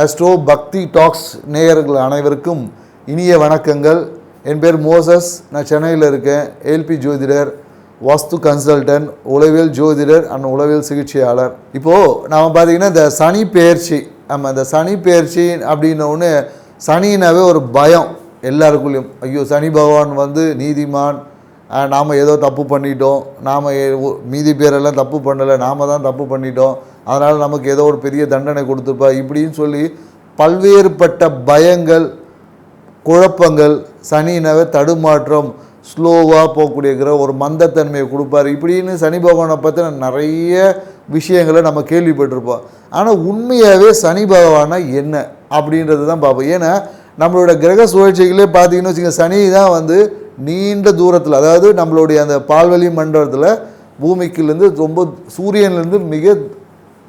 Astro பக்தி tax நேயர்கள் அனைவருக்கும் இனிய வணக்கங்கள். என் பேர் மோசஸ். நான் சென்னையில் இருக்கேன். ஏல்பி ஜோதிடர் வாஸ்து கன்சல்டன்ட் உளவியல் ஜோதிடர் அண்ட் உளவியல் சிகிச்சையாளர். இப்போது நாம் பார்த்திங்கன்னா இந்த சனி பெயர்ச்சி நம்ம இந்த சனி பெயர்ச்சி அப்படின்ன ஒன்று சனினாவே ஒரு பயம் எல்லாருக்குள்ளேயும். ஐயோ சனி பகவான் வந்து நீதிமான் நாம் ஏதோ தப்பு பண்ணிட்டோம். நாம் மீதி பேரெல்லாம் தப்பு பண்ணலை நாம் தான் தப்பு பண்ணிட்டோம். அதனால் நமக்கு ஏதோ ஒரு பெரிய தண்டனை கொடுத்துருப்பா. இப்படின்னு சொல்லி பல்வேறுபட்ட பயங்கள் குழப்பங்கள் சனினவை தடுமாற்றம் ஸ்லோவாக போகக்கூடிய கிரக ஒரு மந்தத்தன்மையை கொடுப்பாரு. இப்படின்னு சனி பகவானை பற்றின நிறைய விஷயங்களை நம்ம கேள்விப்பட்டிருப்போம். ஆனால் உண்மையாகவே சனி பகவானா என்ன அப்படின்றது தான் பார்ப்போம். ஏன்னா நம்மளோட கிரக சுழற்சிகளே பார்த்தீங்கன்னு வச்சுக்கோங்க சனி தான் வந்து நீண்ட தூரத்தில் அதாவது நம்மளுடைய அந்த பால்வெளி மண்டலத்தில் பூமிக்குலேருந்து ரொம்ப சூரியன்லேருந்து மிக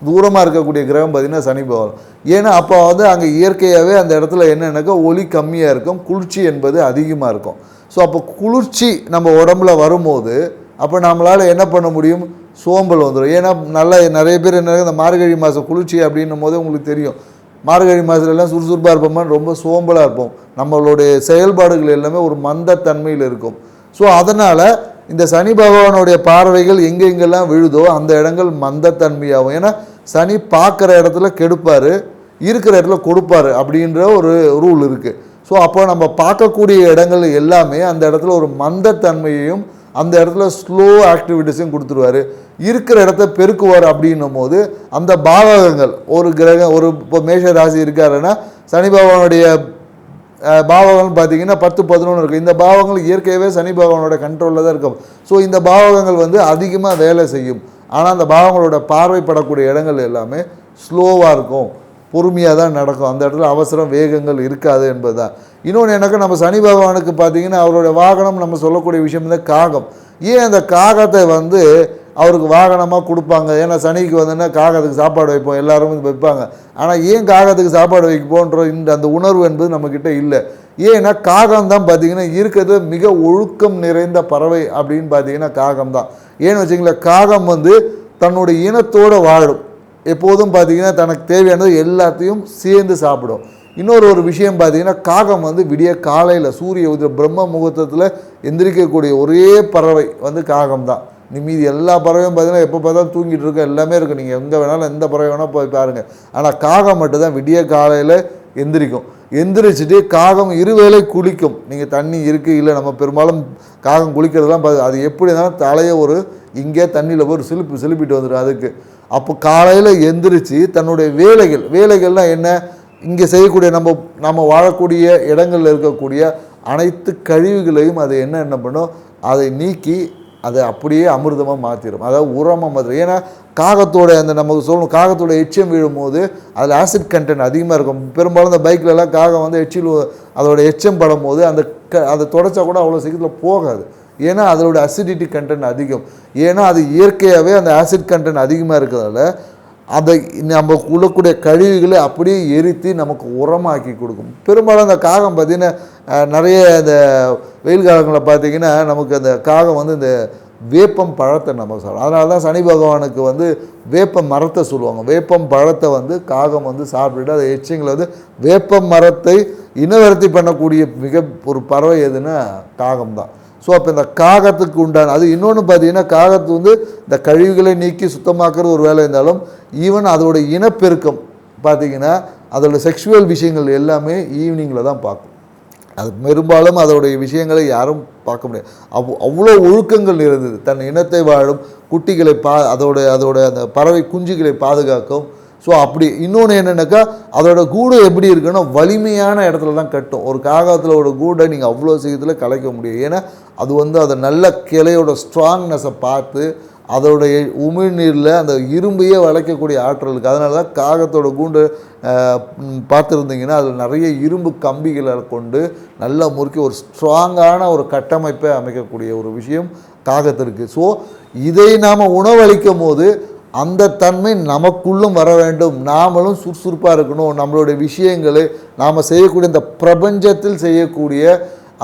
தூரமாக இருக்கக்கூடிய கிரகம் பார்த்திங்கன்னா சனி பகவான். ஏன்னா அப்போ வந்து அங்கே இயற்கையாகவே அந்த இடத்துல என்னென்னாக்கா ஒளி கம்மியாக இருக்கும் குளிர்ச்சி என்பது அதிகமாக இருக்கும். ஸோ அப்போ குளிர்ச்சி நம்ம உடம்புல வரும்போது அப்போ நம்மளால் என்ன பண்ண முடியும்? சோம்பல் வந்துடும் ஏன்னா நல்லா நிறைய பேர் என்ன இந்த மார்கழி மாதம் குளிர்ச்சி அப்படின்னும் போது உங்களுக்கு தெரியும். மார்கழி மாதத்துலலாம் சுறுசுறுப்பாக இருப்போமா? ரொம்ப சோம்பலாக இருப்போம். நம்மளுடைய செயல்பாடுகள் எல்லாமே ஒரு மந்தத்தன்மையில் இருக்கும். ஸோ அதனால் இந்த சனி பகவானுடைய பார்வைகள் எங்கெங்கெல்லாம் விழுதோ அந்த இடங்கள் மந்தத்தன்மையாகும் ஏன்னா சனி பார்க்குற இடத்துல கெடுப்பார் இருக்கிற இடத்துல கொடுப்பாரு அப்படின்ற ஒரு ரூல் இருக்குது ஸோ அப்போ நம்ம பார்க்கக்கூடிய இடங்கள் எல்லாமே அந்த இடத்துல ஒரு மந்தத்தன்மையையும் அந்த இடத்துல ஸ்லோ ஆக்டிவிட்டிஸையும் கொடுத்துருவாரு. இருக்கிற இடத்த பெருக்குவார் அப்படின்னும் போது அந்த பாவகங்கள் ஒரு கிரகம் ஒரு இப்போ மேஷ ராசி இருக்காருன்னா சனி பகவானுடைய பாவகங்கள் பார்த்திங்கன்னா பத்து பதினொன்று இருக்குது இந்த பாவங்கள் இயற்கையாகவே சனி பகவானோட கண்ட்ரோலில் தான் இருக்கும். ஸோ இந்த பாவகங்கள் வந்து அதிகமாக வேலை செய்யும். ஆனால் அந்த பாவங்களோட பார்வைப்படக்கூடிய இடங்கள் எல்லாமே ஸ்லோவாக இருக்கும். பொறுமையாக தான் நடக்கும். அந்த இடத்துல அவசரம் வேகங்கள் இருக்காது என்பது தான் இன்னொன்று எனக்கு நம்ம சனி பகவானுக்கு பார்த்தீங்கன்னா அவரோட வாகனம் நம்ம சொல்லக்கூடிய விஷயம் தான் காகம். ஏன் அந்த காகத்தை வந்து அவருக்கு வாகனமாக கொடுப்பாங்க? ஏன்னா சனிக்கு வந்துன்னா காகத்துக்கு சாப்பாடு வைப்போம் எல்லாரும் வைப்பாங்க. ஆனால் ஏன் காகத்துக்கு சாப்பாடு வைப்போன்ற இந்த அந்த உணர்வு என்பது நம்மக்கிட்ட இல்லை. ஏன்னா காகம் தான் பார்த்தீங்கன்னா இருக்கிறது மிக ஒழுக்கம் நிறைந்த பறவை அப்படின்னு பார்த்தீங்கன்னா காகம் தான் ஏன்னு வச்சிங்களேன் காகம் வந்து தன்னுடைய இனத்தோடு வாழும். எப்போதும் பார்த்தீங்கன்னா தனக்கு தேவையானது எல்லாத்தையும் சேர்ந்து சாப்பிடும். இன்னொரு ஒரு விஷயம் பார்த்திங்கன்னா காகம் வந்து விடிய காலையில் சூரிய உதய பிரம்ம முகூர்த்தத்தில் எந்திரிக்கக்கூடிய ஒரே பறவை வந்து காகம் தான். நீ மீதி எல்லா பறவையும் பார்த்தீங்கன்னா எப்போ பார்த்தாலும் தூங்கிட்டு இருக்க எல்லாமே இருக்குது நீங்கள் எங்கே வேணாலும் எந்த பறவை வேணால் போய் பாருங்கள் ஆனால் காகம் மட்டும்தான் விடிய காலையில் எந்திரிக்கும். எந்திரிச்சிட்டு காகம் இருவேளை குளிக்கும். நீங்கள் தண்ணி இருக்குது இல்லை நம்ம பெரும்பாலும் காகம் குளிக்கிறதுலாம் பார்த்து அது எப்படி இருந்தாலும் தலையை ஒரு இங்கே தண்ணியில் போய் ஒரு சிலுப்பு சிலுப்பிட்டு வந்துடும் அதுக்கு. அப்போ காலையில் எந்திரிச்சு தன்னுடைய வேலைகள் வேலைகள்லாம் என்ன? இங்கே செய்யக்கூடிய நம்ம நம்ம வாழக்கூடிய இடங்களில் இருக்கக்கூடிய அனைத்து கழிவுகளையும் அது என்ன என்ன பண்ணும்? அதை நீக்கி அதை அப்படியே அமிர்தமாக மாற்றிடும் அதாவது உரமாக மாற்றிடும் ஏன்னா காகத்தோட அந்த நமக்கு சொல்லணும் காகத்தோட எச்சம் விழும்போது அதில் ஆசிட் கண்டென்ட் அதிகமாக இருக்கும். பெரும்பாலும் இந்த பைக்கிலலாம் காகம் வந்து எச்சில் அதோட எச்சம் படும்போது அந்த க அதை தொடச்சா கூட அவ்வளோ சீக்கிரத்தில் போகாது. ஏன்னா அதோட அசிடிட்டி கண்டென்ட் அதிகம். ஏன்னா அது இயற்கையாகவே அந்த ஆசிட் கண்டென்ட் அதிகமாக இருக்கிறதால அதை நம்ம உள்ளக்கூடிய கழிவுகளை அப்படியே எரித்து நமக்கு உரமாக்கி கொடுக்கும். பெரும்பாலும் அந்த காகம் பார்த்திங்கன்னா நிறைய இந்த வெயில் காலங்களில் பார்த்திங்கன்னா நமக்கு அந்த காகம் வந்து இந்த வேப்பம் பழத்தை நம்ம சாப்பிடும் அதனால தான் சனி பகவானுக்கு வந்து வேப்ப மரத்தை சொல்லுவாங்க. வேப்பம் பழத்தை வந்து காகம் வந்து சாப்பிட்டுட்டு அதை எச்சிங்களை வந்து வேப்ப மரத்தை இனவரத்தி பண்ணக்கூடிய மிக ஒரு பறவை எதுன்னா காகம் தான். ஸோ அப்போ இந்த காகத்துக்கு உண்டான அது இன்னொன்று பார்த்தீங்கன்னா காகத்து வந்து இந்த கழிவுகளை நீக்கி சுத்தமாக்குறது ஒரு வேலை இருந்தாலும் ஈவன் அதோட இனப்பெருக்கம் பார்த்தீங்கன்னா அதோட செக்ஷுவல் விஷயங்கள் எல்லாமே ஈவினிங்கில் தான் பார்க்கும். அது பெரும்பாலும் அதோடைய விஷயங்களை யாரும் பார்க்க முடியாது. அவ் அவ்வளோ ஒழுக்கங்கள் இருந்தது. தன் இனத்தை வாழும் குட்டிகளை பா அதோட அதோட அந்த பறவை குஞ்சுகளை பாதுகாக்கும் ஸோ அப்படி இன்னொன்று என்னென்னாக்கா அதோட கூடு எப்படி இருக்குன்னா வலிமையான இடத்துல தான் கட்டும். ஒரு காகத்தில் ஒரு கூடை நீங்கள் அவ்வளோ சீக்கிரத்தில் கலைக்க முடியும். ஏன்னா அது வந்து அதை நல்ல கிளையோட ஸ்ட்ராங்னஸை பார்த்து அதோடைய உமிழ்நீரில் அந்த இரும்பையே வளைக்கக்கூடிய ஆற்றல் இருக்குது அதனால தான் காகத்தோட கூண்டு பார்த்துருந்தீங்கன்னா அதில் நிறைய இரும்பு கம்பிகளை கொண்டு நல்லா முறுக்கி ஒரு ஸ்ட்ராங்கான ஒரு கட்டமைப்பை அமைக்கக்கூடிய ஒரு விஷயம் காகத்திற்கு. ஸோ இதை நாம் உணவளிக்கும் போது அந்த தன்மை நமக்குள்ளும் வர வேண்டும். நாமளும் சுறுசுறுப்பாக இருக்கணும். நம்மளுடைய விஷயங்களை நாம் செய்யக்கூடிய இந்த பிரபஞ்சத்தில் செய்யக்கூடிய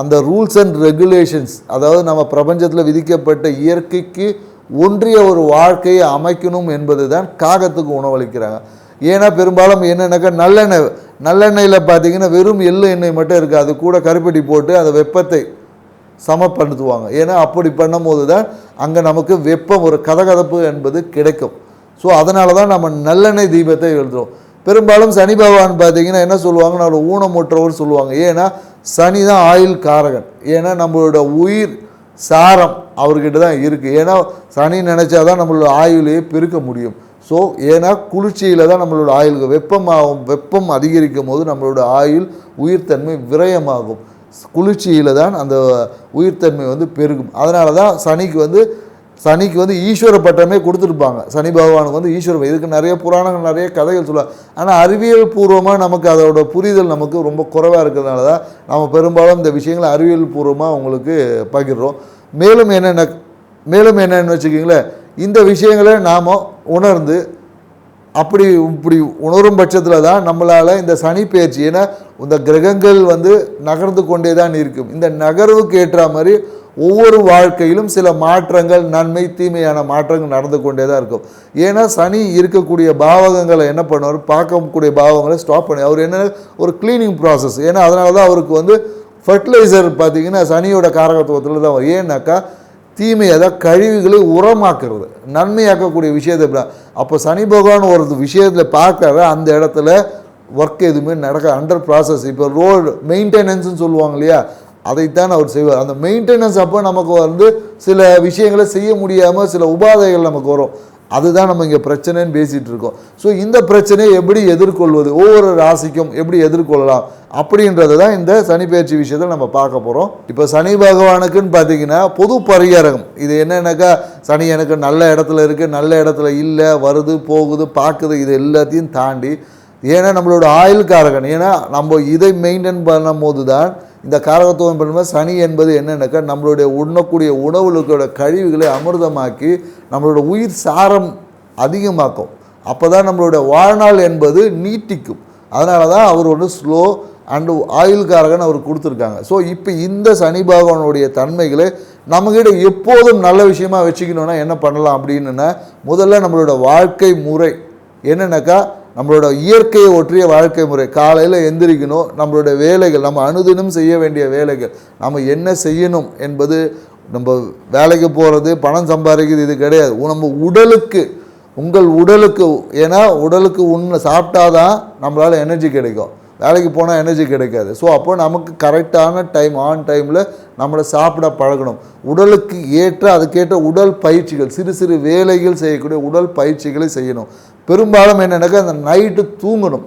அந்த ரூல்ஸ் அண்ட் ரெகுலேஷன்ஸ் அதாவது நம்ம பிரபஞ்சத்தில் விதிக்கப்பட்ட இயற்கைக்கு ஒன்றிய ஒரு வாழ்க்கையை அமைக்கணும் என்பது தான் காகத்துக்கு உணவளிக்கிறாங்க. ஏன்னா பெரும்பாலும் என்னென்னாக்கா நல்லெண்ணெய் நல்லெண்ணெயில் பார்த்தீங்கன்னா வெறும் எள்ளு எண்ணெய் மட்டும் இருக்குது. அது கூட கருப்பட்டி போட்டு அந்த வெப்பத்தை சமப்படுத்துவாங்க. ஏன்னா அப்படி பண்ணும்போது தான் அங்கே நமக்கு வெப்பம் ஒரு கதகதப்பு என்பது கிடைக்கும். ஸோ அதனால தான் நம்ம நல்லெண்ணெய் தீபத்தை எழுதுறோம். பெரும்பாலும் சனி பகவான் பார்த்தீங்கன்னா என்ன சொல்லுவாங்க நம்மளோட ஊனமுற்றவர் சொல்லுவாங்க. ஏன்னா சனி தான் ஆயுள் காரகன். ஏன்னா நம்மளோட உயிர் சாரம் அவர்கிட்ட தான் இருக்குது ஏன்னா சனி நினச்சா தான் நம்மளோட ஆயுளையே பெருக்க முடியும். ஸோ ஏன்னா குளிர்ச்சியில் தான் நம்மளோட ஆயுளுக்கு வெப்பமாகும் வெப்பம் அதிகரிக்கும் போது நம்மளோட ஆயுள் உயிர்த்தன்மை விரயமாகும். குளிர்ச்சியில் தான் அந்த உயிர்த்தன்மை வந்து பெருகும். அதனால தான் சனிக்கு வந்து சனிக்கு வந்து ஈஸ்வர பட்டமே கொடுத்துருப்பாங்க. சனி பகவானுக்கு வந்து ஈஸ்வர இதுக்கு நிறைய புராணங்கள் நிறைய கதைகள் சொல்லுவாங்க ஆனால் அறிவியல் பூர்வமாக நமக்கு அதோட புரிதல் நமக்கு ரொம்ப குறைவாக இருக்கிறதுனால தான் நம்ம பெரும்பாலும் இந்த விஷயங்களை அறிவியல் பூர்வமாக உங்களுக்கு பகிர்றோம். மேலும் என்னென்ன மேலும் என்னென்னு வச்சுக்கிங்களேன். இந்த விஷயங்களை நாம் உணர்ந்து அப்படி இப்படி உணரும் பட்சத்தில் தான் நம்மளால் இந்த சனி பயிற்சி ஏன்னா இந்த கிரகங்கள் வந்து நகர்ந்து கொண்டே தான் இருக்கும். இந்த நகர்வுக்கு ஏற்ற மாதிரி ஒவ்வொரு வாழ்க்கையிலும் சில மாற்றங்கள் நன்மை தீமையான மாற்றங்கள் நடந்து கொண்டே தான் இருக்கும். ஏன்னா சனி இருக்கக்கூடிய பாவகங்களை என்ன பண்ணுவார்? பார்க்கக்கூடிய பாவங்களை ஸ்டாப் பண்ணி அவர் என்ன ஒரு க்ளீனிங் ப்ராசஸ் ஏன்னா அதனால தான் அவருக்கு வந்து ஃபர்டிலைசர் பார்த்தீங்கன்னா சனியோட காரகத்துவத்தில் தான் வரும். ஏன்னாக்கா தீமை தான் கழிவுகளை உரமாக்குறது. நன்மையாக்கக்கூடிய விஷயத்தை இப்படி அப்போ சனி பகவான் ஒரு விஷயத்தில் பார்க்குற அந்த இடத்துல ஒர்க் எதுவுமே நடக்க அண்டர் ப்ராசஸ் இப்போ ரோடு மெயின்டெனன்ஸ்னு சொல்லுவாங்க இல்லையா? அதைத்தான் அவர் செய்வார். அந்த மெயின்டெனன்ஸ் அப்போ நமக்கு வந்து சில விஷயங்களை செய்ய முடியாமல் சில உபாதைகள் நமக்கு வரும். அதுதான் நம்ம இங்கே பிரச்சனைன்னு பேசிகிட்டு இருக்கோம். ஸோ இந்த பிரச்சனையை எப்படி எதிர்கொள்வது? ஒவ்வொரு ராசிக்கும் எப்படி எதிர்கொள்ளலாம்? அப்படின்றது தான் இந்த சனி பயிற்சி விஷயத்தில் நம்ம பார்க்க போகிறோம் இப்போ சனி பகவானுக்குன்னு பார்த்தீங்கன்னா பொது பரிகாரகம். இது என்னென்னாக்கா சனி எனக்கு நல்ல இடத்துல இருக்குது நல்ல இடத்துல இல்லை வருது போகுது பார்க்குது இது எல்லாத்தையும் தாண்டி ஏன்னா நம்மளோட ஆயுள் காரகன் ஏன்னா நம்ம இதை மெயின்டைன் பண்ணும் போது தான் இந்த காரகத்துவம் பண்ணும்போது சனி என்பது என்னென்னாக்கா நம்மளுடைய உண்ணக்கூடிய உணவுகளுக்கோட கழிவுகளை அமிர்தமாக்கி நம்மளோட உயிர் சாரம் அதிகமாக்கும். அப்போ தான் நம்மளுடைய வாழ்நாள் என்பது நீட்டிக்கும். அதனால தான் அவர் ஒன்று ஸ்லோ அண்டு ஆயுள்காரகன் அவர் கொடுத்துருக்காங்க. ஸோ இப்போ இந்த சனி பகவானுடைய தன்மைகளை நம்மகிட்ட எப்போதும் நல்ல விஷயமா வச்சுக்கணுன்னா என்ன பண்ணலாம் அப்படின்னுனா முதல்ல நம்மளோட வாழ்க்கை முறை என்னென்னாக்கா நம்மளோட இயற்கையை ஒற்றிய வாழ்க்கை முறை. காலையில் எந்திரிக்கணும். நம்மளோட வேலைகள் நம்ம அனுதினம் செய்ய வேண்டிய வேலைகள். நம்ம என்ன செய்யணும் என்பது நம்ம வேலைக்கு போகிறது பணம் சம்பாதிக்கிறது இது கிடையாது. நம்ம உடலுக்கு உங்கள் உடலுக்கு ஏன்னா உடலுக்கு உண்மை சாப்பிட்டாதான் நம்மளால் எனர்ஜி கிடைக்கும். வேலைக்கு போனால் எனர்ஜி கிடைக்காது. ஸோ அப்போ நமக்கு கரெக்டான டைம் ஆன் டைமில் நம்மளை சாப்பிட பழகணும். உடலுக்கு ஏற்ற அதுக்கேற்ற உடல் பயிற்சிகள் சிறு சிறு வேலைகள் செய்யக்கூடிய உடல் பயிற்சிகளை செய்யணும். பெரும்பாலும் என்னென்னாக்கா அந்த நைட்டு தூங்கணும்.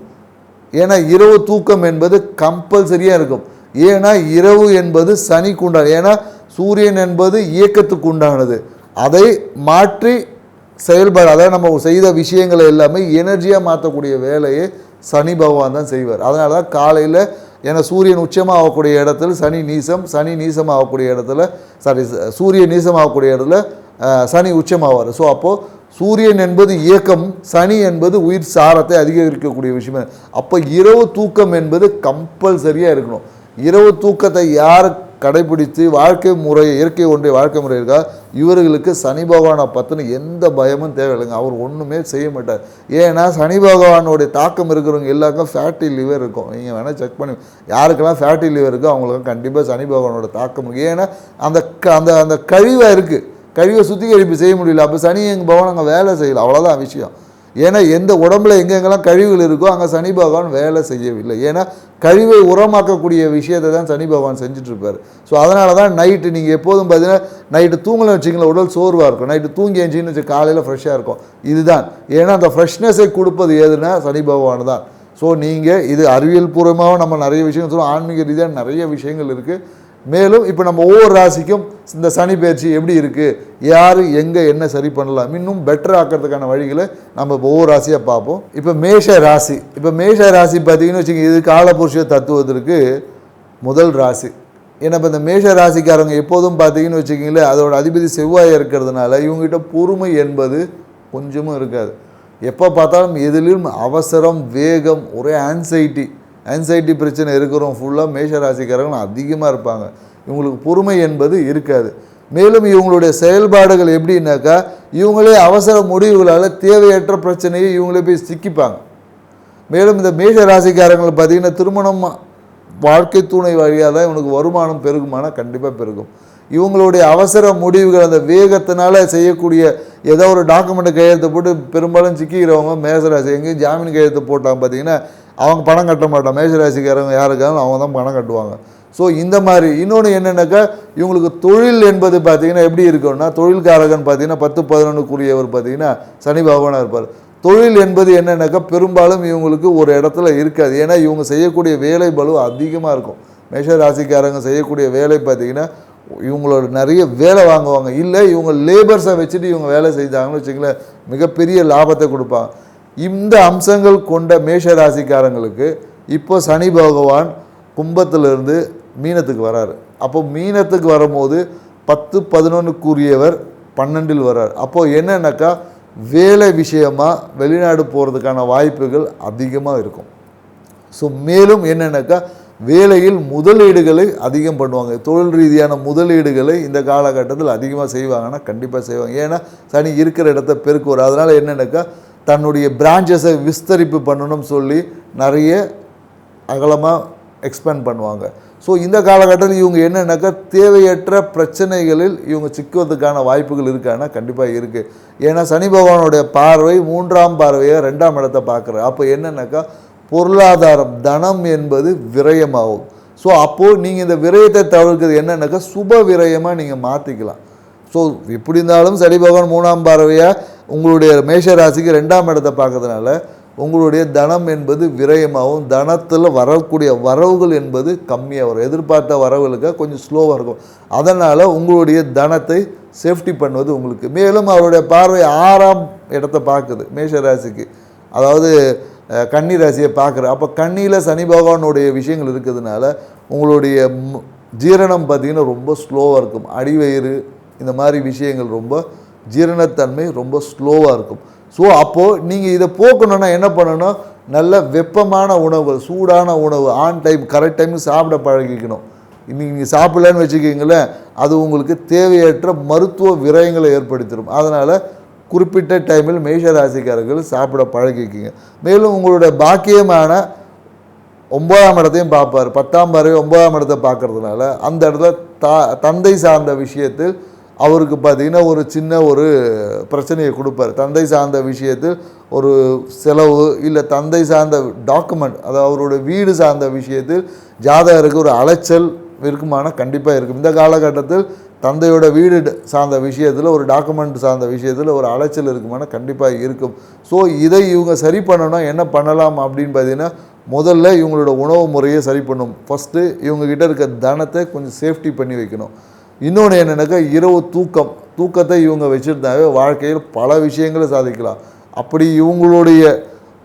ஏன்னா இரவு தூக்கம் என்பது கம்பல்சரியாக இருக்கும். ஏன்னா இரவு என்பது சனிக்கு உண்டான ஏன்னா சூரியன் என்பது இயக்கத்துக்கு உண்டானது. அதை மாற்றி செயல்பாடு அதாவது நம்ம செய்த விஷயங்களை எல்லாமே எனர்ஜியாக மாற்றக்கூடிய வேலையை சனி பகவான் தான் செய்வார். அதனால தான் காலையில் ஏன்னா சூரியன் உச்சமாக ஆகக்கூடிய இடத்துல சனி நீசம் சனி நீசம் ஆகக்கூடிய இடத்துல சாரி சூரியன் நீசம் ஆகக்கூடிய இடத்துல சனி உச்சமாவார். ஸோ அப்போது சூரியன் என்பது இயக்கம் சனி என்பது உயிர் சாரத்தை அதிகரிக்கக்கூடிய விஷயம். அப்போ இரவு தூக்கம் என்பது கம்பல்சரியாக இருக்கணும். இரவு தூக்கத்தை யார் கடைபிடித்து வாழ்க்கை முறை இயற்கை ஒன்றிய வாழ்க்கை முறை இருக்கா? இவர்களுக்கு சனி பகவானை பற்றின எந்த பயமும் தேவையில்லைங்க. அவர் ஒன்றுமே செய்ய மாட்டார். ஏன்னா சனி பகவானுடைய தாக்கம் இருக்கிறவங்க எல்லாருக்கும் ஃபேட்டி லிவர் இருக்கும். நீங்கள் வேணால் செக் பண்ணி யாருக்கெல்லாம் ஃபேட்டி லிவர் இருக்கோ அவங்களுக்கு கண்டிப்பாக சனி பகவானோட தாக்கம் இருக்குது ஏன்னா அந்த க- அந்த அந்த கழிவாக இருக்குது கழிவை சுத்திகரிப்பு செய்ய முடியல. அப்போ சனி எங்கள் பகவான் அங்கே வேலை செய்யலை. அவ்வளோதான் விஷயம். ஏன்னா எந்த உடம்புல எங்கெங்கெல்லாம் கழிவுகள் இருக்கோ அங்கே சனி பகவான் வேலை செய்யவில்லை. ஏன்னா கழிவை உரமாக்கக்கூடிய விஷயத்தை தான் சனி பகவான் செஞ்சிட்ருப்பார் ஸோ அதனால தான் நைட்டு நீங்கள் எப்போதும் பார்த்தீங்கன்னா நைட்டு தூங்கலை வச்சிங்களேன் உடல் சோர்வாக இருக்கும். நைட்டு தூங்கி எழுச்சின்னு வச்சு காலையில் ஃப்ரெஷ்ஷாக இருக்கும். இதுதான். ஏன்னா அந்த ஃப்ரெஷ்னஸை கொடுப்பது எதுனா சனி பகவான் தான். ஸோ நீங்கள் இது அறிவியல் பூர்வமாகவும் நம்ம நிறைய விஷயங்கள் சொல்லுவோம் ஆன்மீக ரீதியாக நிறைய விஷயங்கள் இருக்குது மேலும் இப்போ நம்ம ஒவ்வொரு ராசிக்கும் இந்த சனி பயிற்சி எப்படி இருக்குது யார் எங்கே என்ன சரி பண்ணலாம்? இன்னும் பெட்டர் ஆக்கிறதுக்கான வழிகளை நம்ம இப்போ ஒவ்வொரு ராசியாக பார்ப்போம். இப்போ மேஷ ராசி. இப்போ மேஷ ராசி பார்த்தீங்கன்னு வச்சுக்கோங்க இது காலபுருஷ தத்துவத்திற்கு முதல் ராசி. ஏன்னா இப்போ இந்த மேஷ ராசிக்காரங்க எப்போதும் பார்த்தீங்கன்னு வச்சுக்கிங்களேன் அதோட அதிபதி செவ்வாய் இருக்கிறதுனால இவங்ககிட்ட பொறுமை என்பது கொஞ்சமும் இருக்காது. எப்போ பார்த்தாலும் எதிலும் அவசரம் வேகம் ஒரே ஆன்சைட்டி ஆன்சைட்டி பிரச்சனை இருக்கிறவங்க ஃபுல்லாக மேஷ ராசிக்காரங்களும் அதிகமாக இருப்பாங்க. இவங்களுக்கு பொறுமை என்பது இருக்காது. மேலும் இவங்களுடைய செயல்பாடுகள் எப்படின்னாக்கா இவங்களே அவசர முடிவுகளால் தேவையற்ற பிரச்சனையை இவங்களே போய் சிக்கிப்பாங்க. மேலும் இந்த மேஷ ராசிக்காரங்களை பார்த்தீங்கன்னா திருமணம் வாழ்க்கை துணை வழியாக தான் இவனுக்கு வருமானம் பெருகுமானா கண்டிப்பாக பெருகும். இவங்களுடைய அவசர முடிவுகள் அந்த வேகத்தினால செய்யக்கூடிய ஏதோ ஒரு டாக்குமெண்ட்டை கையெழுத்து போட்டு பெரும்பாலும் சிக்கிக்கிறவங்க மேசராசி எங்கேயும் ஜாமீன் கையெழுத்து போட்டாங்க பார்த்தீங்கன்னா அவங்க பணம் கட்ட மாட்டோம். மேஷராசிக்காரங்க யாருக்காரும் அவங்க தான் பணம் கட்டுவாங்க. ஸோ இந்த மாதிரி இன்னொன்று என்னென்னாக்கா இவங்களுக்கு தொழில் என்பது பார்த்தீங்கன்னா எப்படி இருக்கும்னா தொழில்காரகன் பார்த்தீங்கன்னா பத்து பதினொன்றுக்குரியவர் பார்த்தீங்கன்னா சனி பகவானாக இருப்பார். தொழில் என்பது என்னென்னாக்கா பெரும்பாலும் இவங்களுக்கு ஒரு இடத்துல இருக்காது. ஏன்னா இவங்க செய்யக்கூடிய வேலை பலு அதிகமாக இருக்கும். மேஷ ராசிக்காரங்க செய்யக்கூடிய வேலை பார்த்தீங்கன்னா இவங்களோட நிறைய வேலை வாங்குவாங்க. இல்லை இவங்க லேபர்ஸை வச்சுட்டு இவங்க வேலை செய்தாங்கன்னு வச்சுங்களேன் மிகப்பெரிய லாபத்தை கொடுப்பாங்க. இந்த அம்சங்கள் கொண்ட மேஷ ராசிக்காரங்களுக்கு இப்போ சனி பகவான் கும்பத்திலிருந்து மீனத்துக்கு வராரு. அப்போ மீனத்துக்கு வரும்போது பத்து பதினொன்றுக்குரியவர் பன்னெண்டில் வர்றார் அப்போது என்னென்னாக்கா வேலை விஷயமா வெளிநாடு போகிறதுக்கான வாய்ப்புகள் அதிகமாக இருக்கும். ஸோ மேலும் என்னென்னாக்கா வேலையில் முதலீடுகளை அதிகம் பண்ணுவாங்க. தொழில் ரீதியான முதலீடுகளை இந்த காலகட்டத்தில் அதிகமாக செய்வாங்கன்னா கண்டிப்பாக செய்வாங்க. ஏன்னா சனி இருக்கிற இடத்த பெருக்குவார். அதனால் என்னென்னாக்கா தன்னுடைய பிரான்ச்சஸை விஸ்தரிப்பு பண்ணணும்னு சொல்லி நிறைய அகலமாக எக்ஸ்பேண்ட் பண்ணுவாங்க. ஸோ இந்த காலகட்டத்தில் இவங்க என்னென்னாக்கா தேவையற்ற பிரச்சனைகளில் இவங்க சிக்குவதற்கான வாய்ப்புகள் இருக்கான்னா கண்டிப்பாக இருக்குது ஏன்னா சனி பகவானுடைய பார்வை மூன்றாம் பார்வையை ரெண்டாம் இடத்தை பார்க்குற. அப்போ என்னென்னாக்கா பொருளாதாரம் தனம் என்பது விரயமாகும். ஸோ அப்போது நீங்கள் இந்த விரயத்தை தவிர்க்கிறது என்னென்னாக்கா சுப விரயமாக நீங்கள் மாற்றிக்கலாம் ஸோ எப்படி இருந்தாலும் சனி பகவான் மூணாம் பார்வையாக உங்களுடைய மேஷ ராசிக்கு ரெண்டாம் இடத்தை பார்க்கறதுனால உங்களுடைய தனம் என்பது விரயமாகவும் தனத்தில் வரக்கூடிய வரவுகள் என்பது கம்மியாக வரும். எதிர்பார்த்த வரவுகளுக்கு கொஞ்சம் ஸ்லோவாக இருக்கும். அதனால் உங்களுடைய தனத்தை சேஃப்டி பண்ணுவது உங்களுக்கு. மேலும் அவருடைய பார்வை ஆறாம் இடத்தை பார்க்குது மேஷ ராசிக்கு அதாவது கன்னி ராசியை பார்க்குற அப்போ கண்ணியில் சனி பகவானுடைய விஷயங்கள் இருக்கிறதுனால உங்களுடைய ஜீரணம் பார்த்திங்கன்னா ரொம்ப ஸ்லோவாக இருக்கும். அடிவயிறு இந்த மாதிரி விஷயங்கள் ரொம்ப ஜீரணத்தன்மை ரொம்ப ஸ்லோவாக இருக்கும். ஸோ அப்போது நீங்கள் இதை போக்கணுன்னா என்ன பண்ணணும்? நல்ல வெப்பமான உணவுகள் சூடான உணவு ஆன் டைம் கரெக்ட் டைமுக்கு சாப்பிட பழகிக்கணும். இன்றைக்கி நீங்கள் சாப்பிட்லன்னு வச்சுக்கிங்களேன் அது உங்களுக்கு தேவையற்ற மருத்துவ விரயங்களை ஏற்படுத்திடும் அதனால் குறிப்பிட்ட டைமில் மேஷராசிக்காரர்கள் சாப்பிட பழகிக்கிங்க. மேலும் உங்களுடைய பாக்கியமான ஒன்பதாம் இடத்தையும் பார்ப்பார். பத்தாம் பறவை ஒன்பதாம் இடத்தை பார்க்கறதுனால அந்த இடத்துல தா தந்தை சார்ந்த விஷயத்தில் அவருக்கு பார்த்தீங்கன்னா ஒரு சின்ன ஒரு பிரச்சனையை கொடுப்பார். தந்தை சார்ந்த விஷயத்தில் ஒரு செலவு இல்லை தந்தை சார்ந்த டாக்குமெண்ட் அதாவது அவரோட வீடு சார்ந்த விஷயத்தில் ஜாதகருக்கு ஒரு அலைச்சல் இருக்குமானால் கண்டிப்பாக இருக்கும். இந்த காலகட்டத்தில் தந்தையோட வீடு சார்ந்த விஷயத்தில் ஒரு டாக்குமெண்ட் சார்ந்த விஷயத்தில் ஒரு அலைச்சல் இருக்குமானா கண்டிப்பாக இருக்கும். ஸோ இதை இவங்க சரி பண்ணணும் என்ன பண்ணலாம் அப்படின்னு பார்த்தீங்கன்னா முதல்ல இவங்களோட உணவு முறையை சரி பண்ணும் ஃபஸ்ட்டு இவங்ககிட்ட இருக்க தனத்தை கொஞ்சம் சேஃப்டி பண்ணி வைக்கணும். இன்னொன்று என்னென்னாக்கா இரவு தூக்கம் தூக்கத்தை இவங்க வச்சுருந்தாவே வாழ்க்கையில் பல விஷயங்களை சாதிக்கலாம். அப்படி இவங்களுடைய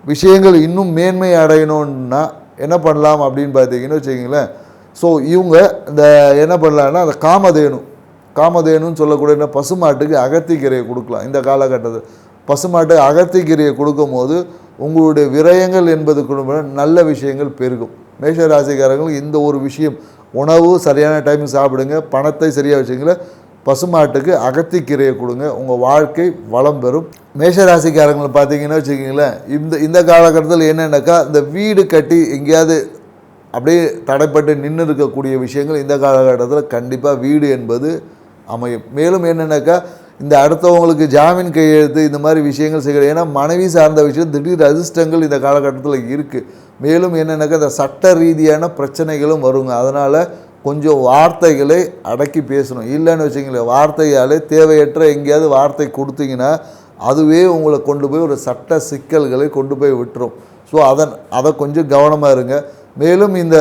விஷயங்கள் இன்னும் மேன்மை அடையணும்னா என்ன பண்ணலாம் அப்படின்னு பார்த்தீங்கன்னு வச்சுக்கிங்களேன். ஸோ இவங்க இந்த என்ன பண்ணலான்னா அந்த காமதேனு காமதேனுன்னு சொல்லக்கூடிய இந்த பசுமாட்டுக்கு அகத்திக்கீரையை கொடுக்கலாம் இந்த காலகட்டத்தில். பசுமாட்டு அகத்திக்கீரையை கொடுக்கும்போது உங்களுடைய விரயங்கள் என்பது குடும்பம் நல்ல விஷயங்கள் பெருகும். மேஷ ராசிக்காரங்களுக்கு இந்த ஒரு விஷயம் உணவு சரியான டைமுக்கு சாப்பிடுங்க பணத்தை சரியாக வச்சுங்கள பசுமாட்டுக்கு அகத்திக்கீரையை கொடுங்க உங்கள் வாழ்க்கை வளம் பெறும். மேஷ ராசிக்காரங்களை பார்த்தீங்கன்னா வச்சுக்கிங்களேன் இந்த இந்த காலகட்டத்தில் என்னென்னாக்கா இந்த வீடு கட்டி எங்கேயாவது அப்படியே தடைப்பட்டு நின்று இருக்கக்கூடிய விஷயங்கள் இந்த காலகட்டத்தில் கண்டிப்பாக வீடு என்பது அமையும். மேலும் என்னென்னாக்கா இந்த அடுத்தவங்களுக்கு ஜாமீன் கையெழுத்து இந்த மாதிரி விஷயங்கள் செய்கிறது ஏன்னா மனைவி சார்ந்த விஷயம் திடீர் அதிர்ஷ்டங்கள் இந்த காலகட்டத்தில் இருக்குது மேலும் என்னென்னாக்கா இந்த சட்ட ரீதியான பிரச்சனைகளும் வருங்க. அதனால் கொஞ்சம் வார்த்தைகளை அடக்கி பேசணும். இல்லைன்னு வச்சுங்களேன் வார்த்தையாலே தேவையற்ற எங்கேயாவது வார்த்தை கொடுத்தீங்கன்னா அதுவே உங்களை கொண்டு போய் ஒரு சட்ட சிக்கல்களை கொண்டு போய் விட்டுரும். ஸோ அதன் அதை கொஞ்சம் கவனமாக இருங்க. மேலும் இந்த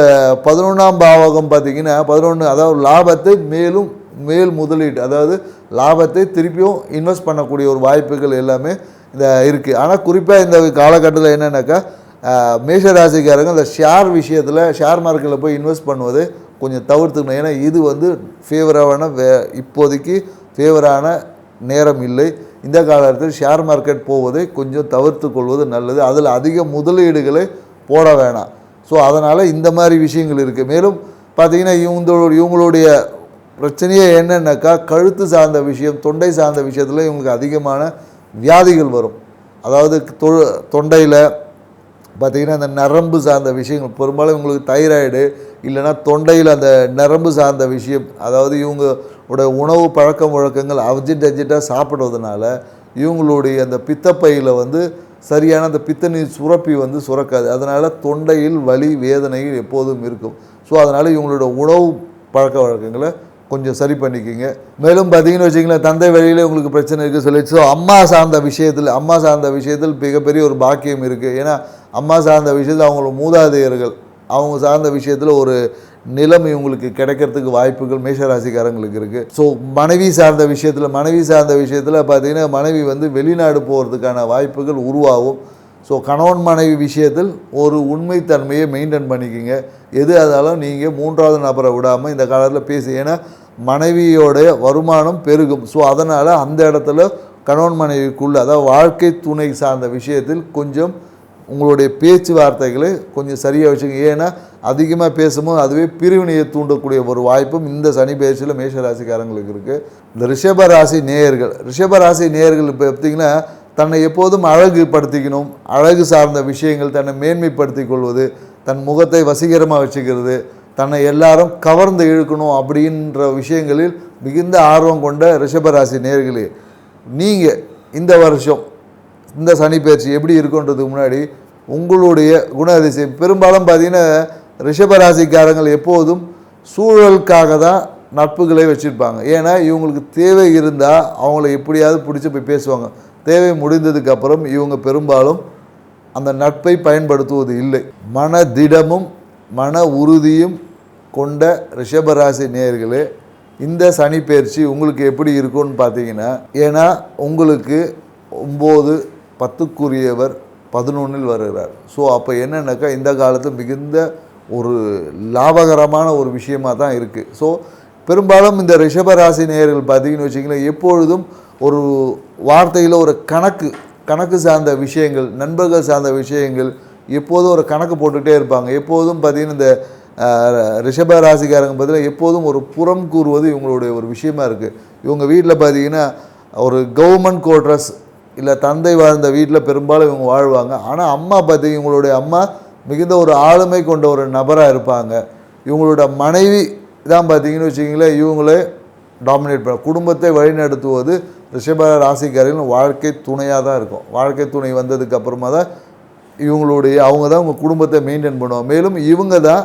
பதினொன்றாம் பாவகம் பார்த்தீங்கன்னா பதினொன்று அதாவது லாபத்தை மேலும் மேல் முதலீடு அதாவது லாபத்தை திருப்பியும் இன்வெஸ்ட் பண்ணக்கூடிய ஒரு வாய்ப்புகள் எல்லாமே இந்த இருக்குது ஆனால் குறிப்பாக இந்த காலகட்டத்தில் என்னென்னாக்கா ஆஹ், மேஷ ராசிக்காரங்க இந்த ஷேர் விஷயத்தில் ஷேர் மார்க்கெட்டில் போய் இன்வெஸ்ட் பண்ணுவது கொஞ்சம் தவிர்த்துக்கணும். ஏன்னா இது வந்து ஃபேவரான வே இப்போதைக்கு ஃபேவரான நேரம் இல்லை. இந்த காலத்தில் ஷேர் மார்க்கெட் போவதை கொஞ்சம் தவிர்த்து கொள்வது நல்லது. அதில் அதிக முதலீடுகளை போட வேணாம். ஸோ அதனால் இந்த மாதிரி விஷயங்கள் இருக்குது மேலும் பார்த்திங்கன்னா இவங்களோட இவங்களுடைய பிரச்சனையே என்னென்னாக்கா கழுத்து சார்ந்த விஷயம் தொண்டை சார்ந்த விஷயத்தில் இவங்களுக்கு அதிகமான வியாதிகள் வரும். அதாவது தொ தொண்டையில் பார்த்திங்கன்னா அந்த நரம்பு சார்ந்த விஷயங்கள் பெரும்பாலும் இவங்களுக்கு தைராய்டு இல்லைன்னா தொண்டையில் அந்த நரம்பு சார்ந்த விஷயம் அதாவது இவங்களோட உணவு பழக்க வழக்கங்கள் அர்ஜென்ட் அர்ஜென்ட்டாக சாப்பிட்றதுனால இவங்களுடைய அந்த பித்தப்பையில் வந்து சரியான அந்த பித்த நீர் சுரப்பி வந்து சுரக்காது. அதனால் தொண்டையில் வலி வேதனைகள் எப்போதும் இருக்கும். ஸோ அதனால் இவங்களோட உணவு பழக்க வழக்கங்களை கொஞ்சம் சரி பண்ணிக்கிங்க. மேலும் பார்த்தீங்கன்னு வச்சிங்களேன் தந்தை வழியில் உங்களுக்கு பிரச்சனை இருக்குது சொல்லி. ஸோ அம்மா சார்ந்த விஷயத்தில் அம்மா சார்ந்த விஷயத்தில் மிகப்பெரிய ஒரு பாக்கியம் இருக்குது ஏன்னா அம்மா சார்ந்த விஷயத்தில் அவங்களோட மூதாதையர்கள் அவங்க சார்ந்த விஷயத்தில் ஒரு நிலம் இவங்களுக்கு கிடைக்கிறதுக்கு வாய்ப்புகள் மேஷராசிக்காரங்களுக்கு இருக்குது ஸோ மனைவி சார்ந்த விஷயத்தில் மனைவி சார்ந்த விஷயத்தில் பார்த்தீங்கன்னா மனைவி வந்து வெளிநாடு போகிறதுக்கான வாய்ப்புகள் உருவாகும். ஸோ கணவன் மனைவி விஷயத்தில் ஒரு உண்மைத்தன்மையை மெயின்டைன் பண்ணிக்கிங்க. எது ஆனாலும் நீங்கள் மூன்றாவது நபரை விடாமல் இந்த காலத்தில் பேசி. ஏன்னா மனைவியோட வருமானம் பெருகும். ஸோ அதனால் அந்த இடத்துல கணவன் மனைவிக்குள்ளே அதாவது வாழ்க்கை துணை சார்ந்த விஷயத்தில் கொஞ்சம் உங்களுடைய பேச்சுவார்த்தைகளை கொஞ்சம் சரியாக வச்சுக்கோங்க ஏன்னா அதிகமாக பேசும்போது அதுவே பிரிவினையை தூண்டக்கூடிய ஒரு வாய்ப்பும் இந்த சனி பயிற்சியில் மேஷராசிக்காரங்களுக்கு இருக்குது இந்த ரிஷப ராசி நேயர்கள் ரிஷப ராசி நேயர்கள் இப்போ பார்த்தீங்கன்னா தன்னை எப்போதும் அழகுபடுத்திக்கணும் அழகு சார்ந்த விஷயங்கள் தன்னை மேன்மைப்படுத்தி கொள்வது தன் முகத்தை வசீகரமாக வச்சுக்கிறது தன்னை எல்லாரும் கவர்ந்து இழுக்கணும் அப்படின்ற விஷயங்களில் மிகுந்த ஆர்வம் கொண்ட ரிஷபராசி நேர்களே நீங்கள் இந்த வருஷம் இந்த சனி பயிற்சி எப்படி இருக்குன்றதுக்கு முன்னாடி உங்களுடைய குணாதிசயம் பெரும்பாலும் பார்த்தீங்கன்னா ரிஷபராசிக்காரங்கள் எப்போதும் சூழலுக்காக தான் நட்புகளை வச்சுருப்பாங்க. ஏன்னா இவங்களுக்கு தேவை இருந்தால் அவங்கள எப்படியாவது பிடிச்சி போய் பேசுவாங்க. தேவை முடிந்ததுக்கப்புறம் இவங்க பெரும்பாலும் அந்த நட்பை பயன்படுத்துவது இல்லை. மன திடமும் மன உறுதியும் கொண்ட ரிஷபராசி நேயர்களே இந்த சனி பயிற்சி உங்களுக்கு எப்படி இருக்கும்னு பார்த்தீங்கன்னா ஏன்னா உங்களுக்கு ஒம்பது பத்துக்குரியவர் பதினொன்றில் வருகிறார். ஸோ அப்போ என்னென்னாக்கா இந்த காலத்து மிகுந்த ஒரு லாபகரமான ஒரு விஷயமா தான் இருக்குது ஸோ பெரும்பாலும் இந்த ரிஷபராசி நேயர்கள் பார்த்தீங்கன்னு வச்சிங்களேன் எப்பொழுதும் ஒரு வார்த்தையில் ஒரு கணக்கு கணக்கு சார்ந்த விஷயங்கள் நண்பர்கள் சார்ந்த விஷயங்கள் எப்போதும் ஒரு கணக்கு போட்டுகிட்டே இருப்பாங்க. எப்போதும் பார்த்தீங்கன்னா இந்த ரிஷப ராசிக்காரங்க பார்த்தீங்கன்னா எப்போதும் ஒரு புறம் கூறுவது இவங்களுடைய ஒரு விஷயமா இருக்குது இவங்க வீட்டில் பார்த்தீங்கன்னா ஒரு கவர்மெண்ட் கோட்ரஸ் இல்லை தந்தை வாழ்ந்த வீட்டில் பெரும்பாலும் இவங்க வாழ்வாங்க. ஆனால் அம்மா பார்த்தீங்க இவங்களுடைய அம்மா மிகுந்த ஒரு ஆளுமை கொண்ட ஒரு நபராக இருப்பாங்க. இவங்களோட மனைவி இதான் பார்த்தீங்கன்னு வச்சிங்களேன் இவங்களே டாமினேட் பண்ண குடும்பத்தை வழிநடத்துவது ரிஷப ராசிக்காரர்கள் வாழ்க்கை துணையாக தான் இருக்கும். வாழ்க்கை துணை வந்ததுக்கு அப்புறமா தான் இவங்களுடைய அவங்க தான் உங்கள் குடும்பத்தை மெயின்டைன் பண்ணுவாங்க. மேலும் இவங்க தான்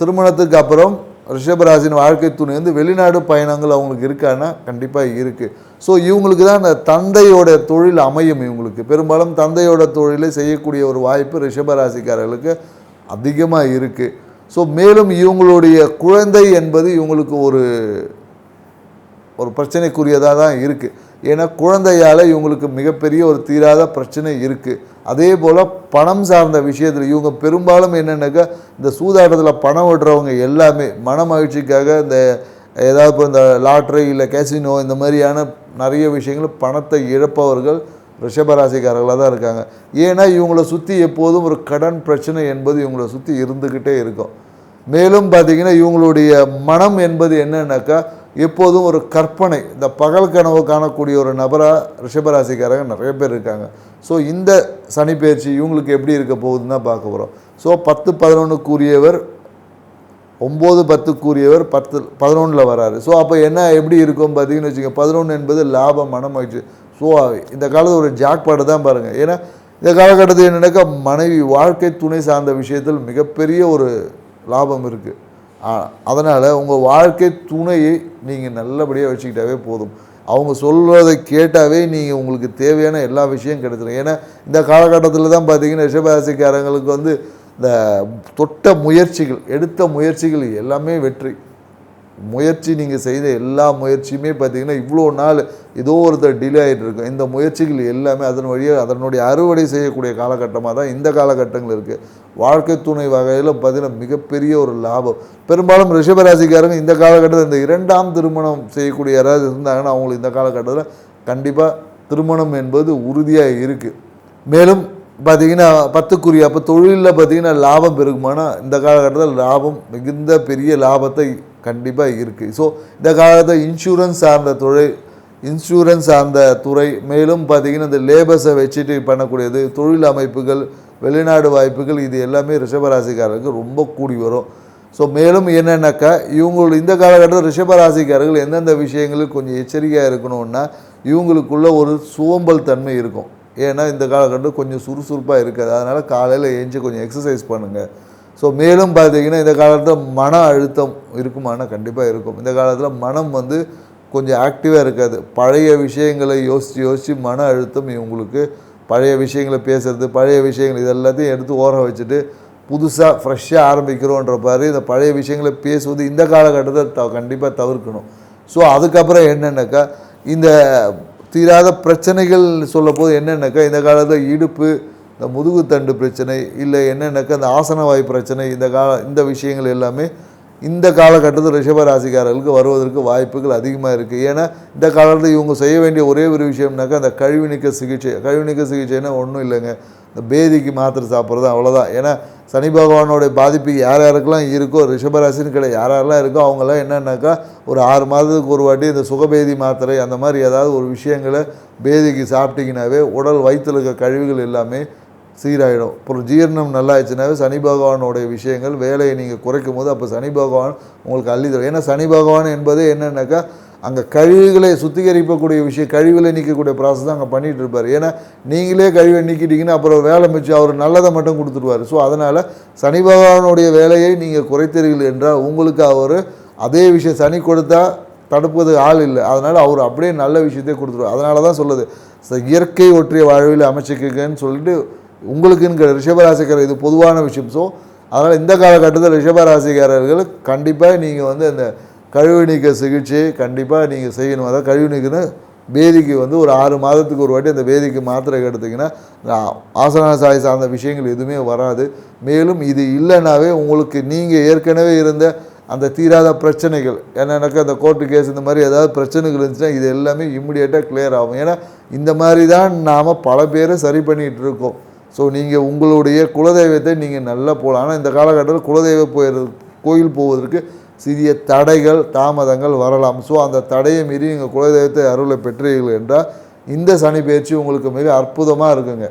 திருமணத்துக்கு அப்புறம் ரிஷபராசின் வாழ்க்கை துணை வந்து வெளிநாடு பயணங்கள் அவங்களுக்கு இருக்கான்னா கண்டிப்பாக இருக்குது ஸோ இவங்களுக்கு தான் அந்த தந்தையோட தொழில் அமையும் இவங்களுக்கு. பெரும்பாலும் தந்தையோட தொழிலை செய்யக்கூடிய ஒரு வாய்ப்பு ரிஷபராசிக்காரர்களுக்கு அதிகமாக இருக்குது ஸோ மேலும் இவங்களுடைய குழந்தை என்பது இவங்களுக்கு ஒரு ஒரு பிரச்சனைக்குரியதாக தான் இருக்குது ஏன்னா குழந்தையால் இவங்களுக்கு மிகப்பெரிய ஒரு தீராத பிரச்சனை இருக்குது அதே போல் பணம் சார்ந்த விஷயத்தில் இவங்க பெரும்பாலும் என்னென்னாக்கா இந்த சூதாட்டத்தில் பணம் விடுறவங்க எல்லாமே மன மகிழ்ச்சிக்காக இந்த ஏதாவது இப்போ இந்த லாட்ரி இல்லை கேசினோ இந்த மாதிரியான நிறைய விஷயங்கள் பணத்தை இழப்பவர்கள் ரிஷபராசிக்காரர்களாக தான் இருக்காங்க. ஏன்னா இவங்கள சுற்றி எப்போதும் ஒரு கடன் பிரச்சனை என்பது இவங்கள சுற்றி இருந்துக்கிட்டே இருக்கும். மேலும் பார்த்தீங்கன்னா இவங்களுடைய மனம் என்பது என்னன்னாக்கா எப்போதும் ஒரு கற்பனை. இந்த பகல் கனவு காணக்கூடிய ஒரு நபராக ரிஷபராசிக்காரங்க நிறைய பேர் இருக்காங்க. ஸோ இந்த சனி பயிற்சி இவங்களுக்கு எப்படி இருக்க போகுதுன்னு தான் பார்க்க போகிறோம் ஸோ பத்து பதினொன்றுக்குரியவர் ஒம்பது பத்துக்குரியவர் பத்து பதினொன்றில் வராரு. ஸோ அப்போ என்ன எப்படி இருக்கும் பார்த்தீங்கன்னு வச்சுக்கோங்க. பதினொன்று என்பது லாபம் மனம் ஆயிடுச்சு ஸோ இந்த காலத்தில் ஒரு ஜாக்பாடு தான் பாருங்கள் ஏன்னா இந்த காலகட்டத்தில் என்னென்னாக்கா மனைவி வாழ்க்கை துணை சார்ந்த விஷயத்தில் மிகப்பெரிய ஒரு லாபம் இருக்குது அதனால் உங்கள் வாழ்க்கை துணையை நீங்கள் நல்லபடியாக வச்சுக்கிட்டாவே போதும். அவங்க சொல்கிறதை கேட்டாவே நீங்கள் உங்களுக்கு தேவையான எல்லா விஷயம் கிடைச்சிடும் ஏன்னா இந்த காலகட்டத்தில் தான் பார்த்தீங்கன்னா ரிஷபராசிக்காரங்களுக்கு வந்து இந்த தொட்ட முயற்சிகள் எடுத்த முயற்சிகள் எல்லாமே வெற்றி. முயற்சி நீங்கள் செய்த எல்லா முயற்சியுமே பார்த்தீங்கன்னா இவ்வளோ நாள் ஏதோ ஒருத்தர் டிலே ஆகிட்டு இருக்கும் இந்த முயற்சிகள் எல்லாமே அதன் வழியாக அதனுடைய அறுவடை செய்யக்கூடிய காலகட்டமாக தான் இந்த காலகட்டங்கள் இருக்குது வாழ்க்கை துணை வகையில் பார்த்தீங்கன்னா மிகப்பெரிய ஒரு லாபம். பெரும்பாலும் ரிஷபராசிக்காரங்க இந்த காலகட்டத்தில் இந்த இரண்டாம் திருமணம் செய்யக்கூடிய யாராவது இருந்தாங்கன்னா அவங்களுக்கு இந்த காலகட்டத்தில் கண்டிப்பாக திருமணம் என்பது உறுதியாக இருக்குது மேலும் பார்த்தீங்கன்னா பத்துக்குரிய அப்போ தொழிலில் பார்த்தீங்கன்னா லாபம் பெருகுமானா இந்த காலகட்டத்தில் லாபம் மிகுந்த பெரிய லாபத்தை கண்டிப்பாக இருக்குது ஸோ இந்த காலத்தில் இன்சூரன்ஸ் சார்ந்த தொழில் இன்சூரன்ஸ் சார்ந்த துறை மேலும் பார்த்தீங்கன்னா இந்த லேபர்ஸை வச்சுட்டு பண்ணக்கூடியது தொழில் அமைப்புகள் வெளிநாடு வாய்ப்புகள் இது எல்லாமே ரிஷபராசிக்காரருக்கு ரொம்ப கூடி வரும். ஸோ மேலும் என்னென்னாக்கா இவங்களோட இந்த காலகட்டத்தில் ரிஷபராசிக்காரர்கள் எந்தெந்த விஷயங்களுக்கு கொஞ்சம் எச்சரிக்கையாக இருக்கணும்னா இவங்களுக்குள்ள ஒரு சோம்பல் தன்மை இருக்கும். ஏன்னா இந்த காலகட்டம் கொஞ்சம் சுறுசுறுப்பாக இருக்காது. அதனால் காலையில் ஏஞ்சி கொஞ்சம் எக்ஸசைஸ் பண்ணுங்கள் ஸோ மேலும் பார்த்தீங்கன்னா இந்த காலத்தில் மன அழுத்தம் இருக்குமானா கண்டிப்பாக இருக்கும். இந்த காலத்தில் மனம் வந்து கொஞ்சம் ஆக்டிவாக இருக்காது. பழைய விஷயங்களை யோசித்து யோசித்து மன அழுத்தம் இவங்களுக்கு பழைய விஷயங்களை பேசுறது பழைய விஷயங்கள் இது எல்லாத்தையும் எடுத்து ஓர வச்சுட்டு புதுசாக ஃப்ரெஷ்ஷாக ஆரம்பிக்கிறோன்ற பாரு இந்த பழைய விஷயங்களை பேசுவது இந்த காலகட்டத்தை த கண்டிப்பாக தவிர்க்கணும். ஸோ அதுக்கப்புறம் என்னென்னாக்கா இந்த தீராத பிரச்சனைகள் சொல்லப்போது என்னென்னாக்கா இந்த காலத்தில் இடுப்பு இந்த முதுகுத்தண்டு பிரச்சனை இல்லை என்னென்னாக்கா இந்த ஆசனவாய் பிரச்சனை இந்த கால இந்த விஷயங்கள் எல்லாமே இந்த காலகட்டத்தில் ரிஷபராசிக்காரர்களுக்கு வருவதற்கு வாய்ப்புகள் அதிகமாக இருக்குது ஏன்னா இந்த காலத்தில் இவங்க செய்ய வேண்டிய ஒரே ஒரு விஷயம்னாக்கா அந்த கழிவுநீக்க சிகிச்சை. கழிவுநீக்க சிகிச்சைன்னா ஒன்றும் இல்லைங்க. இந்த பேதிக்கு மாத்திரை சாப்பிட்றது அவ்வளோதான் ஏன்னா சனி பகவானோடைய பாதிப்பு யார் யாருக்கெல்லாம் இருக்கோ ரிஷபராசின்னு கிடையாது. யார் யாரெல்லாம் இருக்கோ அவங்கெல்லாம் என்னென்னாக்கா ஒரு ஆறு மாதத்துக்கு ஒரு வாட்டி இந்த சுகபேதி மாத்திரை அந்த மாதிரி ஏதாவது ஒரு விஷயங்களை பேதிக்கு சாப்பிட்டிங்கனாவே உடல் வயிற்றில் இருக்க கழிவுகள் எல்லாமே சீராயிடும். அப்புறம் ஜீரணம் நல்லா சனி பகவானுடைய விஷயங்கள் வேலையை நீங்கள் குறைக்கும் போது அப்போ சனி பகவான் உங்களுக்கு அள்ளி தரும். ஏன்னா சனி பகவான் என்பது என்னென்னாக்கா அங்கே கழிவுகளை சுத்திகரிக்கக்கூடிய விஷயம் கழிவுகளை நீக்கக்கூடிய ப்ராசஸ் தான் அங்கே பண்ணிகிட்டு இருப்பார். ஏன்னா நீங்களே கழிவை நீக்கிட்டீங்கன்னா அப்புறம் வேலை மிச்சம் அவர் நல்லதை மட்டும் கொடுத்துருவார். ஸோ அதனால் சனி பகவானுடைய வேலையை நீங்கள் குறைத்தீர்கள் என்றால் உங்களுக்கு அவர் அதே விஷயம் சனி கொடுத்தா தடுப்பது ஆள் இல்லை. அதனால் அவர் அப்படியே நல்ல விஷயத்தை கொடுத்துருவார். அதனால தான் சொல்லுது இயற்கை ஒற்றிய வாழ்வில் அமைச்சிக்கங்கன்னு சொல்லிட்டு உங்களுக்குங்கிற ரிஷபராசிக்காரர் இது பொதுவான விஷயம். ஸோ அதனால் இந்த காலகட்டத்தில் ரிஷபராசிக்காரர்கள் கண்டிப்பாக நீங்கள் வந்து அந்த கழிவு நீக்க சிகிச்சை கண்டிப்பாக நீங்கள் செய்யணும். அதாவது கழிவு நீக்கணும் பேதிக்கு வந்து ஒரு ஆறு மாதத்துக்கு ஒரு வாட்டி அந்த பேதிக்கு மாத்திரை எடுத்திங்கன்னா ஆசன சாய் சார்ந்த விஷயங்கள் எதுவுமே வராது. மேலும் இது இல்லைனாவே உங்களுக்கு நீங்கள் ஏற்கனவே இருந்த அந்த தீராத பிரச்சனைகள் என்னென்னாக்கா அந்த கோர்ட்டு கேஸ் இந்த மாதிரி ஏதாவது பிரச்சனைகள் இருந்துச்சுன்னா இது எல்லாமே இம்மிடியேட்டாக கிளியர் ஆகும். ஏன்னா இந்த மாதிரி தான் நாம் பல பேரை சரி பண்ணிகிட்டு இருக்கோம். ஸோ நீங்கள் உங்களுடைய குலதெய்வத்தை நீங்கள் நல்லா போகலாம். ஆனால் இந்த காலகட்டத்தில் குலதெய்வ போயிடுறது கோயில் போவதற்கு சிறிய தடைகள் தாமதங்கள் வரலாம். ஸோ அந்த தடையை மீறி நீங்கள் குலதெய்வத்தை அருளை பெற்றீர்கள் என்றால் இந்த சனி பயிற்சி உங்களுக்கு மிக அற்புதமாக இருக்குங்க.